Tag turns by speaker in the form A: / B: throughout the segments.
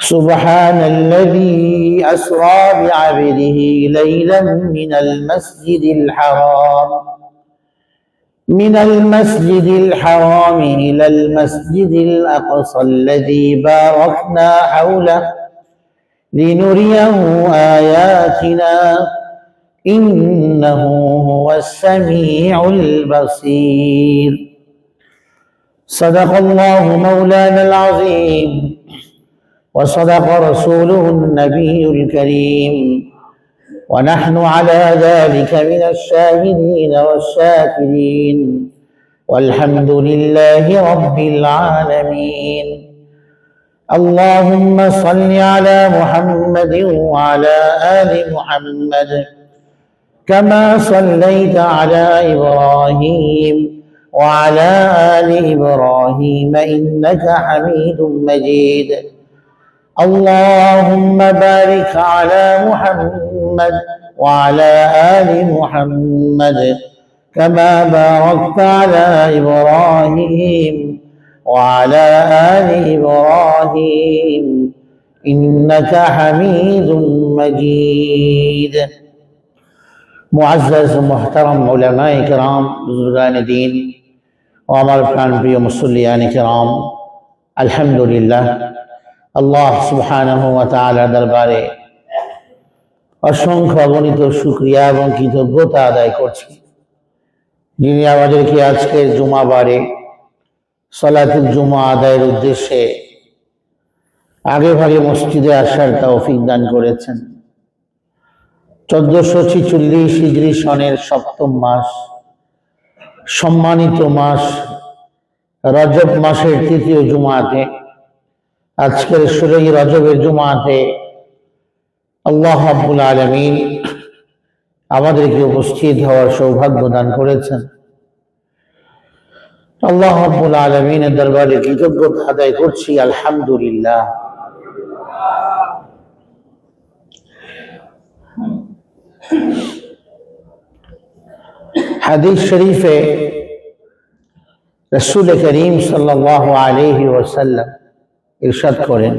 A: سبحان الذي أسرى بعبده ليلا من المسجد الحرام. من المسجد الحرام إلى المسجد الأقصى الذي باركنا حوله لنريه آياتنا. إنه هو السميع البصير. صدق الله مولانا العظيم. وصدق رسوله النبي الكريم. ونحن على ذلك من الشاهدين والشاكرين. والحمد لله رب العالمين. اللهم صل على محمد وعلى آل محمد. كما صليت على إبراهيم وعلى آل إبراهيم إنك حميد مجيد. اللهم بارك على محمد وعلى آل محمد كما باركت على إبراهيم وعلى آل إبراهيم إنك حميد مجيد. معزز و محترم علماء کرام بزرگان دین و ہمارے پران مسلم مسلیان الحمد لله আল্লাহ তাআলা দরবারে অসংখ্য অগণিত শুকরিয়া এবং কৃতজ্ঞতা আদায় করছি। যিনি আমাদেরকে আজকের জুমাবারে সলাতুল জুমা আদায়ের উদ্দেশ্যে আগে ভাগে মসজিদে আসার তৌফিক দান করেছেন। চোদ্দশো ছিচল্লিশ হিজরি সনের সপ্তম মাস, সম্মানিত মাস, রজব মাসের তৃতীয় জুমাতে আজকের ষোলোই রজবের জুমাতে আল্লাহ আব্বুল আলমিন আমাদেরকে উপস্থিত হওয়ার সৌভাগ্য দান করেছেন। আল্লাহ আব্বুল আলমিনের দরবারে কৃতজ্ঞতা আদায় করছি, আলহামদুলিল্লাহ। হাদিস শরীফে রসুল করিম সাল্লাহ আলহি ওসাল্লাম ইরশাদ করেন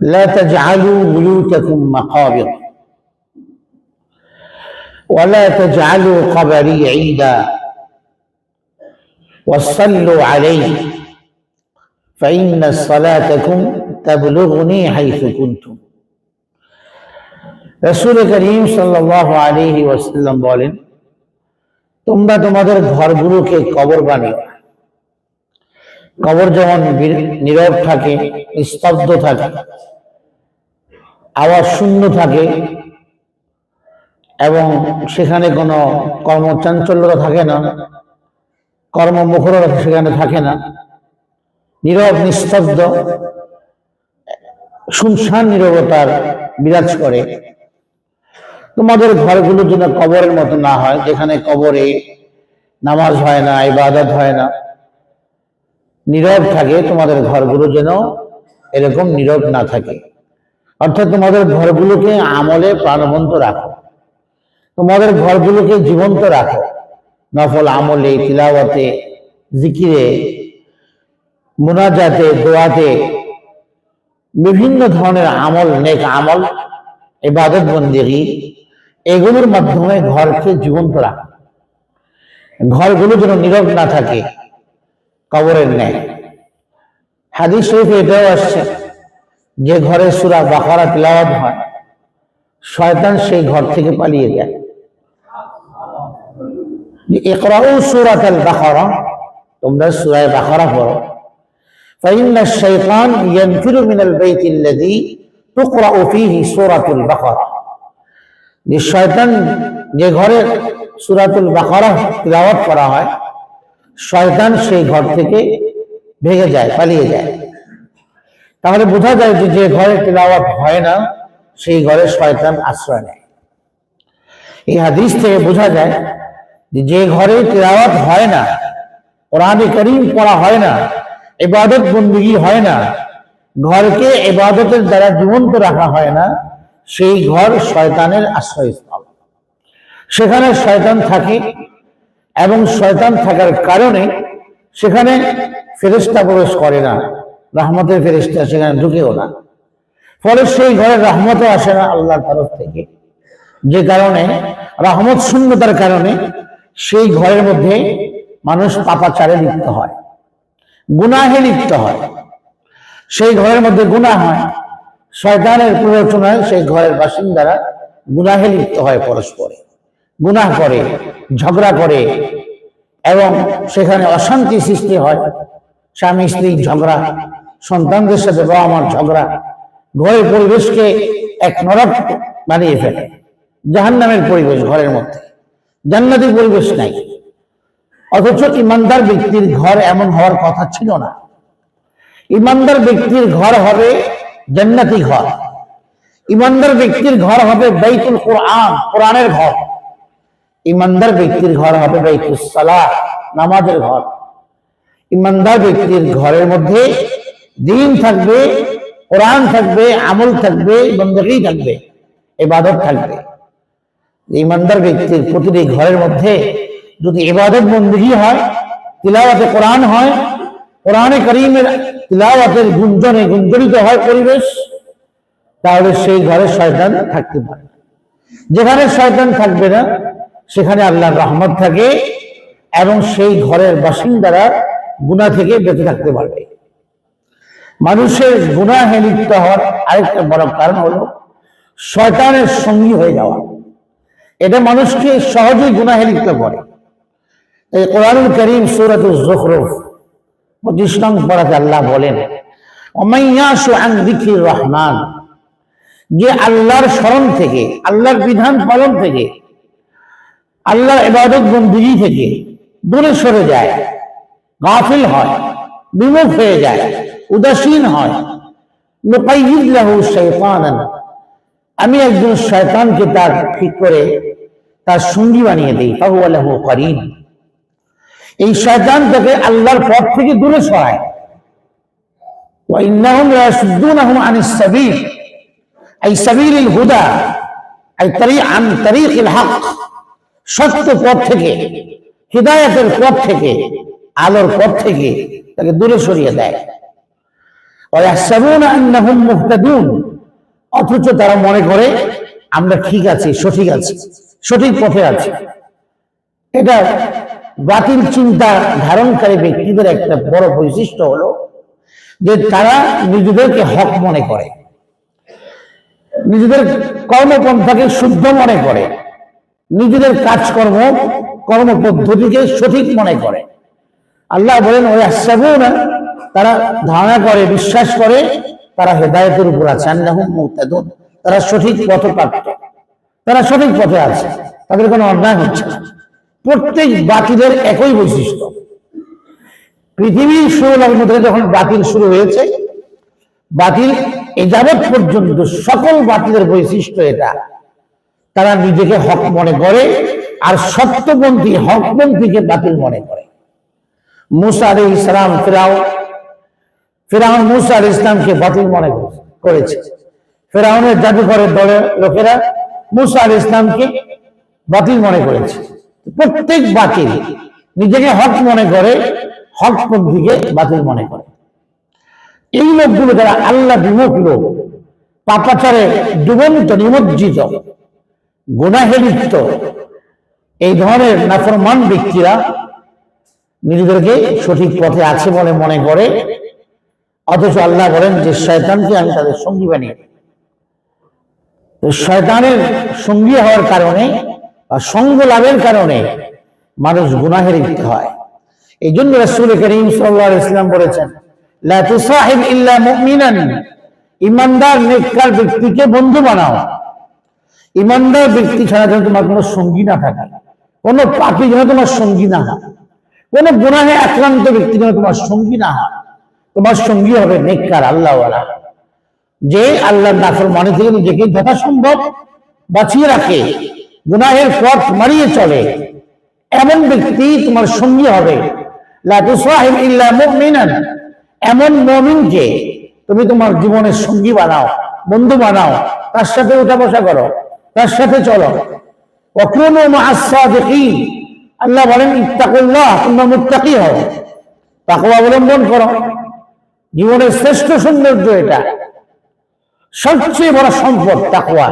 A: لا تجعلوا بيوتكم مقابر ولا تجعلوا قبري عيدا وصلوا علي فإن صلاتكم تبلغني حيث كنتم রসুল করিম সাল্লাহ আলহি ওয়াসাল্লাম বলেন তোমরা তোমাদের ঘরগুলোকে কবর বানিও কবর যেমন নীরব থাকে স্তব্ধ থাকে, আওয়াজ শূন্য থাকে, এবং সেখানে কোনো কর্মচাঞ্চল্যতা থাকে না কর্মমুখরতা সেখানে থাকে না, নীরব, নিস্তব্ধ, শুনশান নীরবতার বিরাজ করে। তোমাদের ঘরগুলো যেন কবরের মতো না হয়, যেখানে কবরে নামাজ হয় না, ইবাদত হয় না। নীরব থাকে, তোমাদের ঘরগুলো যেন এরকম নীরব না থাকে। অর্থাৎ তোমাদের ঘরগুলোকে আমলে প্রাণবন্ত রাখো। তোমাদের ঘরগুলোকে জীবন্ত রাখো। নফল আমলে, তিলাওয়াতে, জিকিরে, মোনাজাতে, দোয়াতে, বিভিন্ন ধরনের আমল, নেক আমল, ইবাদত বন্দেগি, এগুলোর মাধ্যমে ঘরকে জীবন্ত রাখো। ঘরগুলো যেন নীরব না থাকে। কবরের ন্যায় হাদিস শরীফে এটাও আসছে যে ঘরে সুরা বাকারা তিলাওয়াত হয় শয়তান সেই ঘর থেকে পালিয়ে যায় ইকরাউ সূরাত আল বাকারা তোমরা সূরা বাকারা পড়ো فإن الشيطان ينفر من البيت الذي تقرأ فيه سورة البقرة যে শয়তান যে ঘরে সূরাতুল বাকারা তিলাওয়াত করা হয় শয়তান সেই ঘর থেকে ভেঙে যায়, পালিয়ে যায়। তাহলে বোঝা যায় যে যে ঘরে তিলাওয়াত হয় না, সেই ঘরে শয়তান আশ্রয় নেয়। এই হাদিস থেকে বোঝা যায় যে যে ঘরে তিলাওয়াত হয় না, কোরআনে করিম পড়া হয় না এবাদত বন্দী হয় না, ঘরকে এবাদতের দ্বারা জীবন্ত রাখা হয় না, সেই ঘর শয়তানের আশ্রয়স্থল। সেখানে শয়তান থাকে এবং শয়তান থাকার কারণে সেখানে ফেরেস্তা প্রবেশ করে না। রাহমতের ফেরেস্তা সেখানে ঢুকেও না। ফলে সেই ঘরে রহমতও আসে না আল্লাহর তরফ থেকে। যে কারণে, রহমত শূন্যতার কারণে সেই ঘরের মধ্যে মানুষ পাপাচারে লিপ্ত হয়, গুনাহে লিপ্ত হয়। সেই ঘরের মধ্যে গুনাহ হয়, শয়তানের প্ররোচনায় সেই ঘরের বাসিন্দারা গুনাহে লিপ্ত হয় পরস্পরে। গুনাহ করে, ঝগড়া করে এবং সেখানে অশান্তি সৃষ্টি হয়। স্বামী, স্ত্রী ঝগড়া, সন্তানদের সাথে বাবা মার ঝগড়া, ঘরের পরিবেশকে এক নরক বানিয়ে ফেলে। জাহান্নামের পরিবেশ ঘরের মধ্যে। জান্নাতি পরিবেশ নাই। অথচ ইমানদার ব্যক্তির ঘর এমন হওয়ার কথা ছিল না। ইমানদার ব্যক্তির ঘর হবে জান্নাতি ঘর। ইমানদার ব্যক্তির ঘর হবে বাইতুল কোরআন, কোরআনের ঘর। ইমানদার ব্যক্তির ঘর হবে বাইতুসালাহ নামাজের ঘর। ইমানদার ব্যক্তির ঘরের মধ্যে দিন থাকবে, কোরআন থাকবে, আমল থাকবে বন্দী থাকবে, ইবাদত থাকবে। ইমানদার ব্যক্তির প্রতিটি ঘরের মধ্যে যদি ইবাদত বন্দী হয়, তিলাওয়াতে কোরআন হয়, কোরআনে করিমের তিলাওয়াতের গুঞ্জনে গুঞ্জরিত হয় পরিবেশ, তাহলে সেই ঘরে শয়তান থাকতে পারে যেখানে শয়তান থাকবে না সেখানে আল্লাহর রহমত থাকে এবং সেই ঘরের বাসিন্দারা গুণা থেকে বেঁচে থাকতে পারবে। মানুষের গুণাহে লিপ্ত হওয়ার আরেকটা বড় কারণ হলো শয়তানের সঙ্গী হয়ে যাওয়া। এটা মানুষকে সহজেই গুণাহে লিপ্ত করে। এই কোরআনুল করিম সুরত জখরুফ, পঁচিশ নং পড়াতে আল্লাহ বলেন রহমান যে আল্লাহর স্মরণ থেকে, আল্লাহর বিধান পালন থেকে আল্লাহ এবাদত বন্দিগি থেকে দূরে সরে যায়, গাফিল হয়, বিমুখ হয়ে যায়, উদাসীন হয়। আমি একজন শয়তানকে তার ঠিক করে তার সঙ্গী বানিয়ে দিই আল্লাহ করিন এই শয়তান তাকে আল্লাহর পথ থেকে দূরে সরায়। হুদা এই আন তরিক হক। সত্য পথ থেকে, হৃদায়তের পথ থেকে, আলোর পথ থেকে তাকে দূরে সরিয়ে দেয়। অথচ তারা মনে করে, আমরা ঠিক আছি, সঠিক আছি, সঠিক পথে আছি। এটা বাতিল চিন্তা ধারণকারী ব্যক্তিদের একটা বড় বৈশিষ্ট্য হলো যে তারা নিজেদেরকে হক মনে করে। নিজেদের কর্মপন্থাকে শুদ্ধ মনে করে। নিজেদের কাজকর্ম কর্ম পদ্ধতিকে সঠিক মনে করে। আল্লাহ বলেন, ওই আশ্বাবও না তারা ধারণা করে, বিশ্বাস করে, তারা হেদায়তের উপর আছে। তারা সঠিক পথপ্রাপ্ত। তারা সঠিক পথে আছে, তাদের কোনো অন্যায় হচ্ছে না। প্রত্যেক বাতিলের একই বৈশিষ্ট্য। পৃথিবীর শুরু থেকে যখন বাতিল শুরু হয়েছে, বাতিল এ যাবৎ পর্যন্ত সকল বাতিলের বৈশিষ্ট্য এটা। তারা নিজেকে হক মনে করে আর সত্যপন্থী হকপন্থীকে বাতিল মনে করে। মুসা আলী ইসলাম ফেরাও, ফেরাউন মুসা আলী ইসলামকে বাতিল মনে করেছে। ফেরাউনের জাদুঘরের দলের লোকেরা মুসা আলী ইসলামকে বাতিল মনে করেছে। প্রত্যেক বাতিল নিজেকে হক মনে করে হক পন্থীকে বাতিল মনে করে। এই লোকগুলো যারা আল্লাহ বিমুখ লোক, পাপাচারে ডুবন্ত, নিমজ্জিত গুনাহে লিপ্ত। এই ধরনের নাফরমান ব্যক্তিরা নিজেদেরকে সঠিক পথে আছে বলে মনে করে, অথচ আল্লাহ বলেন যে শয়তানকে আমি তাদের সঙ্গী বানিয়ে শয়তানের সঙ্গী হওয়ার কারণে বা সঙ্গ লাভের কারণে মানুষ গুনাহের লিপ্ত হয়। এই জন্য রাসূল করিম আলাইহি ইসলাম বলেছেন ইমানদার, নেককার ব্যক্তিকে বন্ধু বানাও। ইমানদার ব্যক্তি ছাড়া যেন তোমার কোনো সঙ্গী না থাকে, কোনো পাপি যেন তোমার সঙ্গী না হয়, কোনো গুনাহে আক্রান্ত ব্যক্তি যেন তোমার সঙ্গী না হয়, তোমার সঙ্গী হবে নেককার, আল্লাহওয়ালা। যে আল্লাহর নাফর মানে থেকে নিজেকে যথাসম্ভব বাঁচিয়ে রাখে, গুনাহের পথ মারিয়ে চলে, এমন ব্যক্তি তোমার সঙ্গী হবে। এমন মুমিনকে তুমি তোমার জীবনের সঙ্গী বানাও, বন্ধু বানাও, তার সাথে উঠা বসা করো। তার সাথে চলো। অক্রম মহাসাদিন আল্লাহ বলেন, ইত্তাকুল্লাহ, তোমরা মুত্তাকি হও। তাকে অবলম্বন করো। জীবনের শ্রেষ্ঠ সৌন্দর্য এটা। সবচেয়ে বড় সম্পদ তাকুয়া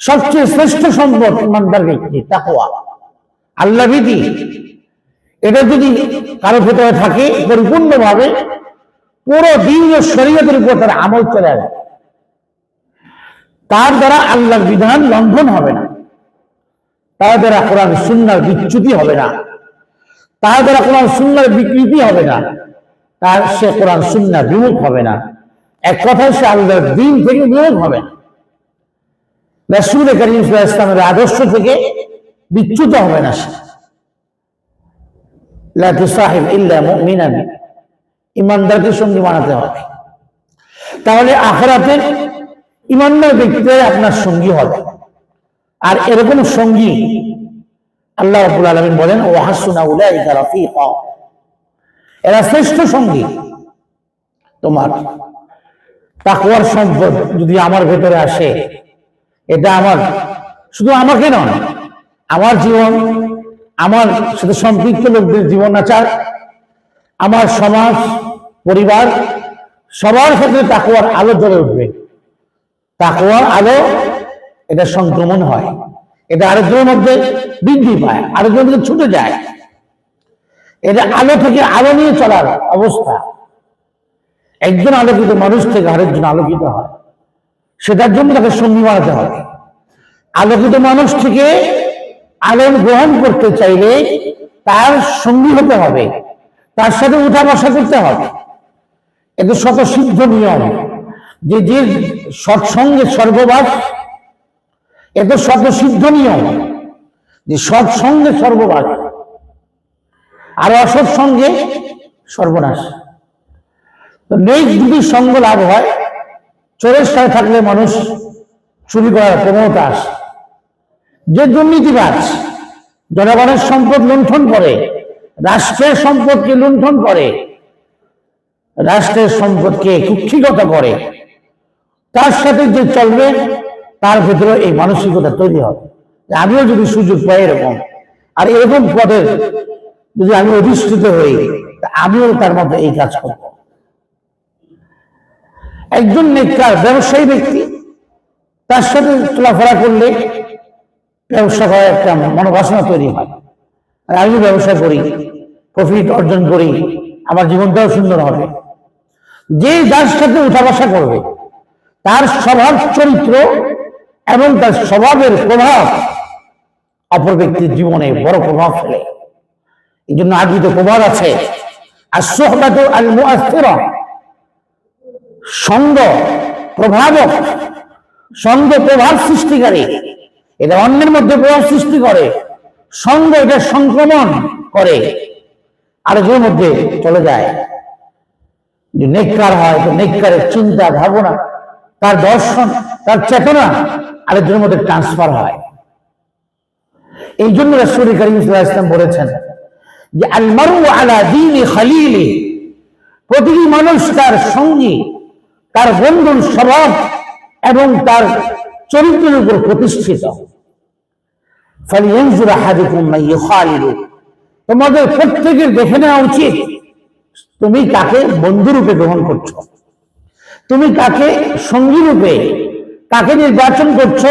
A: সবচেয়ে শ্রেষ্ঠ সম্পদ ইমানদার ব্যক্তি তাকুয়া আল্লাহ বিধি। এটা যদি কারও ভেতরে থাকে পরিপূর্ণভাবে পুরো দিন ও শরীরের উপর তার আমল চলে আসবে তার দ্বারা আল্লাহর বিধান লঙ্ঘন হবে না। তার দ্বারা কোরআন সুন্নার বিচ্যুতি হবে না। তার দ্বারা কোরআন সুন্নার বিকৃতি হবে না। তার সে কোরআন সুন্নার বিমুখ হবে না। এক কথায় সে আল্লাহর দিন থেকে বিমুখ হবে না। রাসূল করিম ইসলামের আদর্শ থেকে বিচ্যুত হবে না সে। লা তুসাহিব ইল্লা মুমিনান। ইমানদারকে সঙ্গী বানাতে হবে। তাহলে আখরাতে ইমানদার ব্যক্তিরাই আপনার সঙ্গী হবে। আর এরকম সঙ্গী আল্লাহ রাব্বুল আলামিন বলেন ও হাসুনা উলাইকা রাফিকা। এরা শ্রেষ্ঠ সঙ্গী। তোমার তাকওয়ার সম্পদ যদি আমার ভেতরে আসে, এটা আমার শুধু আমাকে নয়, আমার জীবন, আমার সাথে সম্পৃক্ত লোকদের জীবন আচার, আমার সমাজ, পরিবার, সবার ক্ষেত্রে তাকওয়ার আলো জ্বলে উঠবে। তাকওয়ার আলো এটা সংক্রমণ হয়। এটা আরেকজনের মধ্যে বৃদ্ধি পায়, আরেকজনের মধ্যে ছুটে যায়। এটা আলো থেকে আলো নিয়ে চলার অবস্থা। একজন আলোকিত মানুষ থেকে আরেকজন আলোকিত হয়। সেটার জন্য তাকে সঙ্গী বানাতে হবে। আলোকিত মানুষ থেকে আলোর গ্রহণ করতে চাইলে তার সঙ্গী হতে হবে। তার সাথে উঠা বসা করতে হবে। এটা শত সিদ্ধ নিয়ম। যে যে সৎসঙ্গে সর্ববাস এত শত সিদ্ধ নিয়ম। যে সৎসঙ্গে সর্ববাস আর অসৎ সঙ্গে সর্বনাশ। তো নেই যদি সঙ্গ লাভ হয়, চোরের সাথে থাকলে মানুষ চুরি করার প্রবণতা আসে যে দুর্নীতিবাজ জনগণের সম্পদ লুণ্ঠন করে, রাষ্ট্রের সম্পদকে লুণ্ঠন করে, রাষ্ট্রের সম্পদকে কুক্ষিগত করে তার সাথে যে চলবে, তার ভেতরে এই মানসিকতা তৈরি হবে। আমিও যদি সুযোগ পাই এরকম, আর এরকম পদের যদি আমি অধিষ্ঠিত হই আমিও তার মধ্যে এই কাজ করব। একজন নেককার, ব্যবসায়ী ব্যক্তি, তার সাথে চলাফেরা করলে ব্যবসা করার একটা মনোবাসনা তৈরি হয়। আর আমি ব্যবসা করি প্রফিট অর্জন করি, আমার জীবনটাও সুন্দর হবে। যে যার সাথে উঠা বসা করবে তার স্বভাব চরিত্র এবং তার স্বভাবের প্রভাব অপর ব্যক্তির জীবনে বড় প্রভাব ফেলে। এই জন্য আগে তো প্রভাব আছে। আর সোহবাদ আল মুআসসিরা সঙ্গ প্রভাবক সঙ্গ প্রভাব সৃষ্টিকারী। এটা অন্যের মধ্যে প্রভাব সৃষ্টি করে। সঙ্গ এটা সংক্রমণ করে। আরেকজনের মধ্যে চলে যায়। যে নেককার হয়, তো নেককারের চিন্তা, ভাবনা তার দর্শন, তার চেতনা আরেকজনের মধ্যে ট্রান্সফার হয়। এই জন্য রাসূল করিম ওয়াসাল্লাম বলেছেন যে আল মারু আলা দীনি খালিলি। প্রতিটি মানুষ তার সঙ্গী, তার বন্ধুর স্বভাব এবং তার চরিত্রের উপর প্রতিষ্ঠিত। তোমাদের প্রত্যেকের দেখে নেওয়া উচিত তুমি কাকে বন্ধু রূপে গ্রহণ করছ। তুমি কাকে সঙ্গী রূপে, কাকে নির্বাচন করছ,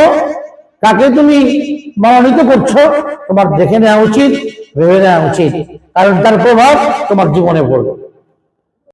A: কাকে তুমি মনোনীত করছ, তোমার দেখে নেওয়া উচিত, ভেবে নেওয়া উচিত, কারণ তার প্রভাব তোমার জীবনে পড়বে।